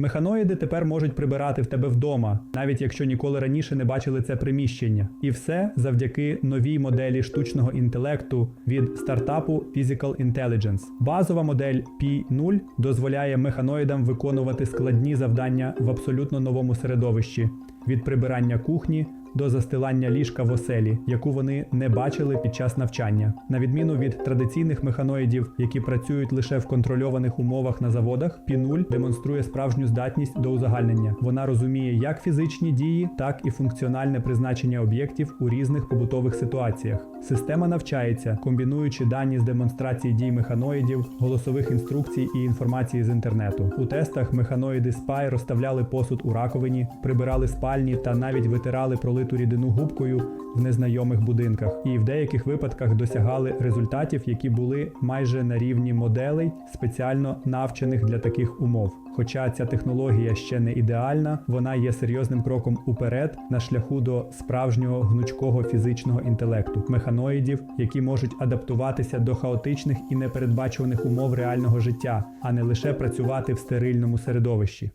Механоїди тепер можуть прибирати в тебе вдома, навіть якщо ніколи раніше не бачили це приміщення. І все завдяки новій моделі штучного інтелекту від стартапу Physical Intelligence. Базова модель P0 дозволяє механоїдам виконувати складні завдання в абсолютно новому середовищі від прибирання кухні до застилання ліжка в оселі, яку вони не бачили під час навчання. На відміну від традиційних механоїдів, які працюють лише в контрольованих умовах на заводах, P0 демонструє справжню здатність до узагальнення. Вона розуміє як фізичні дії, так і функціональне призначення об'єктів у різних побутових ситуаціях. Система навчається, комбінуючи дані з демонстрації дій механоїдів, голосових інструкцій і інформації з інтернету. У тестах механоїди Spy розставляли посуд у раковині, прибирали спальні та навіть витирали пролиту рідину губкою в незнайомих будинках, і в деяких випадках досягали результатів, які були майже на рівні моделей, спеціально навчених для таких умов. Хоча ця технологія ще не ідеальна, вона є серйозним кроком уперед на шляху до справжнього гнучкого фізичного інтелекту, механоїдів, які можуть адаптуватися до хаотичних і непередбачуваних умов реального життя, а не лише працювати в стерильному середовищі.